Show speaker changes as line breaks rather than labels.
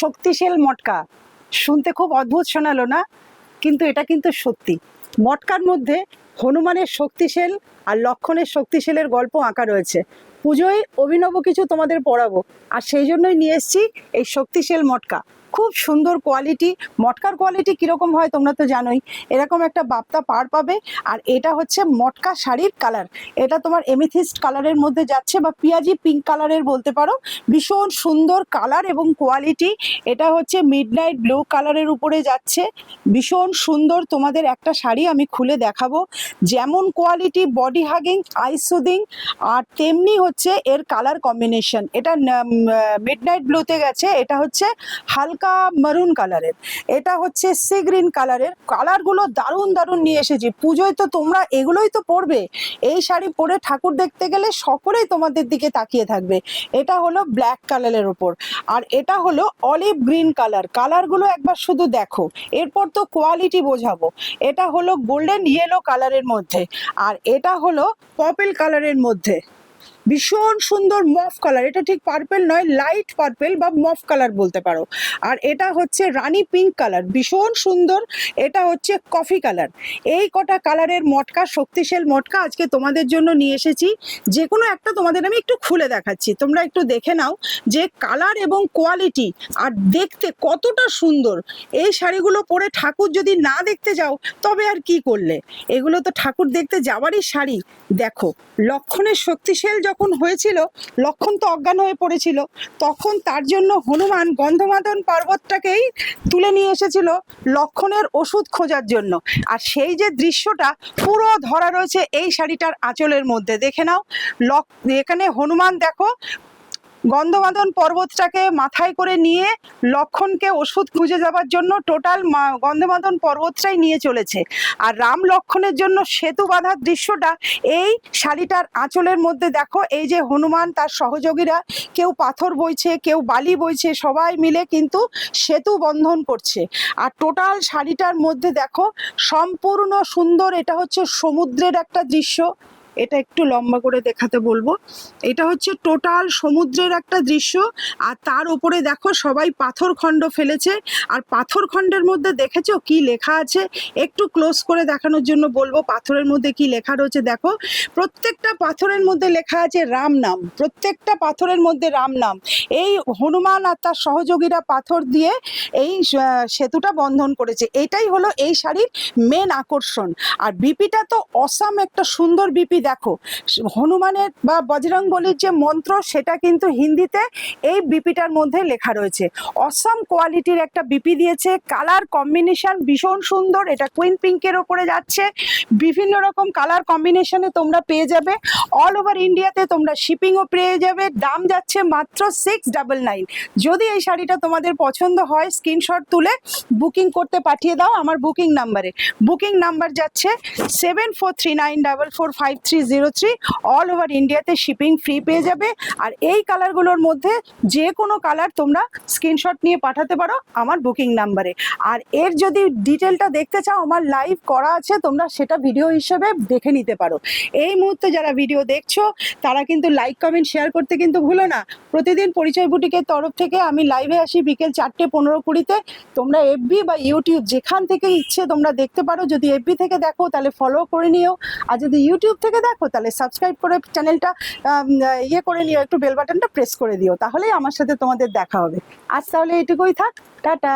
শক্তিশীল মটকা। শুনতে খুব অদ্ভুত শোনালো না? কিন্তু এটা কিন্তু সত্যি। মটকার মধ্যে হনুমানের শক্তিশীল আর লক্ষণের শক্তিশীলের গল্প আঁকা রয়েছে। পুজোয় অভিনব কিছু তোমাদের পড়াবো। আর সেই জন্যই নিয়ে এসছি এই শক্তিশীল মটকা। খুব সুন্দর কোয়ালিটি মটকার কোয়ালিটি কীরকম হয় তোমরা তো জানোই। এরকম একটা বাপ্তা পার পাবে আর এটা হচ্ছে মটকা শাড়ির কালার এটা তোমার এমিথিস্ট কালারের মধ্যে যাচ্ছে বা পিয়াজি পিঙ্ক কালারের বলতে পারো। ভীষণ সুন্দর কালার এবং কোয়ালিটি এটা হচ্ছে মিড নাইট ব্লু কালারের উপরে যাচ্ছে। ভীষণ সুন্দর তোমাদের একটা শাড়ি আমি খুলে দেখাবো। যেমন quality body hugging eye soothing আর তেমনি হচ্ছে এর কালার কম্বিনেশন এটা মিড নাইট ব্লুতে গেছে। এটা হচ্ছে হালকা মারুন কালারের এটা হচ্ছে সি গ্রিন কালারের কালারগুলো দারুণ দারুণ নিয়ে এসেছি। পুজোয় তো তোমরা এগুলোই তো পরবে। এই শাড়ি পরে ঠাকুর দেখতে গেলে সকলেই তোমাদের দিকে তাকিয়ে থাকবে। এটা হলো ব্ল্যাক কালারের ওপর। আর এটা হলো অলিভ গ্রিন কালার কালারগুলো একবার শুধু দেখো। এরপর তো কোয়ালিটি বোঝাবো। এটা হলো গোল্ডেন ইয়েলো কালারের মধ্যে। আর এটা হলো পপেল কালারের মধ্যে। ভীষণ সুন্দর মফ কালার এটা ঠিক পার্পেল নয় লাইট পার্পেল বা মফ কালার বলতে পারো। আর এটা হচ্ছে রানি পিঙ্ক কালার ভীষণ সুন্দর। এটা হচ্ছে কফি কালার এই কটা কালারের মটকা, শক্তিশাল মটকা আজকে তোমাদের জন্য নিয়ে এসেছি। যে কোনো একটা তোমাদের আমি একটু খুলে দেখাচ্ছি। তোমরা একটু দেখে নাও যে কালার এবং কোয়ালিটি আর দেখতে কতটা সুন্দর। এই শাড়িগুলো পরে ঠাকুর যদি না দেখতে যাও, তবে আর কি করলে? এগুলো তো ঠাকুর দেখতে যাওয়ারই শাড়ি। দেখো, লক্ষণের শক্তিশাল যখন হয়েছিল, লক্ষণ তো অজ্ঞান হয়ে পড়েছিল, তখন তার জন্য হনুমান গন্ধমাদন পর্বতটাকেই তুলে নিয়ে এসেছিল লক্ষণের ওষুধ খোঁজার জন্য। আর সেই যে দৃশ্যটা পুরো ধরা রয়েছে এই শাড়িটার আঁচলের মধ্যে। দেখে নাও, লক এখানে হনুমান দেখো গন্ধমাদন পর্বতটাকে মাথায় করে নিয়ে লক্ষণকে ওষুধ খুঁজে যাবার জন্য টোটাল গন্ধমাদন পর্বতটাই নিয়ে চলেছে। আর রাম লক্ষণের জন্য সেতু বাঁধার দৃশ্যটা এই শাড়িটার আঁচলের মধ্যে দেখো, এই যে হনুমান, তার সহযোগীরা, কেউ পাথর বইছে, কেউ বালি বইছে, সবাই মিলে কিন্তু সেতু বন্ধন করছে। আর টোটাল শাড়িটার মধ্যে দেখো, সম্পূর্ণ সুন্দর, এটা হচ্ছে সমুদ্রের একটা দৃশ্য। এটা একটু লম্বা করে দেখাতে বলব। এটা হচ্ছে টোটাল সমুদ্রের একটা দৃশ্য। আর তার উপরে দেখো সবাই পাথর খণ্ড ফেলেছে। আর পাথর খণ্ডের মধ্যে দেখেছ কি লেখা আছে? একটু ক্লোজ করে দেখানোর জন্য বলব, পাথরের মধ্যে কি লেখা রয়েছে দেখো। প্রত্যেকটা পাথরের মধ্যে লেখা আছে রাম নাম। প্রত্যেকটা পাথরের মধ্যে রাম নাম। এই হনুমান আর তার সহযোগীরা পাথর দিয়ে এই সেতুটা বন্ধন করেছে। এটাই হলো এই শাড়ির মেন আকর্ষণ। আর বিপিটা তো অসাম একটা সুন্দর বিপি দেখো হনুমানের বা বজরং বলির যে মন্ত্র সেটা কিন্তু হিন্দিতে এই বিপিটার মধ্যে লেখা রয়েছে। অসম কোয়ালিটির একটা বিপি দিয়েছে, কালার কম্বিনেশন ভীষণ সুন্দর, এটা কুইন পিঙ্কের ওপরে যাচ্ছে, বিভিন্ন রকম কালার কম্বিনেশনে তোমরা পেয়ে যাবে, অল ওভার ইন্ডিয়াতে তোমরা শিপিংও পেয়ে যাবে, দাম যাচ্ছে মাত্র সিক্স ডাবল নাইন যদি এই শাড়িটা তোমাদের পছন্দ হয়, স্ক্রিনশট তুলে বুকিং করতে পাঠিয়ে দাও আমার বুকিং নাম্বারে। বুকিং নাম্বার যাচ্ছে seven four three nine double four five zero three all over ইন্ডিয়াতে শিপিং ফ্রি পেয়ে যাবে। আর এই কালারগুলোর মধ্যে যে কোনো কালার তোমরা স্ক্রিনশট নিয়ে পাঠাতে পারো আমার বুকিং নাম্বারে আর এর যদি ডিটেলটা দেখতে চাও, আমার লাইভ করা আছে, তোমরা সেটা ভিডিও হিসেবে দেখে নিতে পারো। এই মুহূর্তে যারা ভিডিও দেখছ, তারা কিন্তু লাইক কমেন্ট শেয়ার করতে কিন্তু ভুলো না। প্রতিদিন পরিচয় বুটিকের তরফ থেকে আমি লাইভে আসি বিকেল চারটে পনেরো কুড়িতে। তোমরা এফবি বা ইউটিউব যেখান থেকে ইচ্ছে তোমরা দেখতে পারো। যদি এফবি থেকে দেখো, তাহলে ফলো করে নিও। আর যদি ইউটিউব থেকে দেখো, তাহলে সাবস্ক্রাইব করে চ্যানেলটা ইয়ে করে নিও, একটু বেল বাটনটা প্রেস করে দিও, তাহলেই আমার সাথে তোমাদের দেখা হবে। আজ তাহলে এটুকুই থাক, টাটা।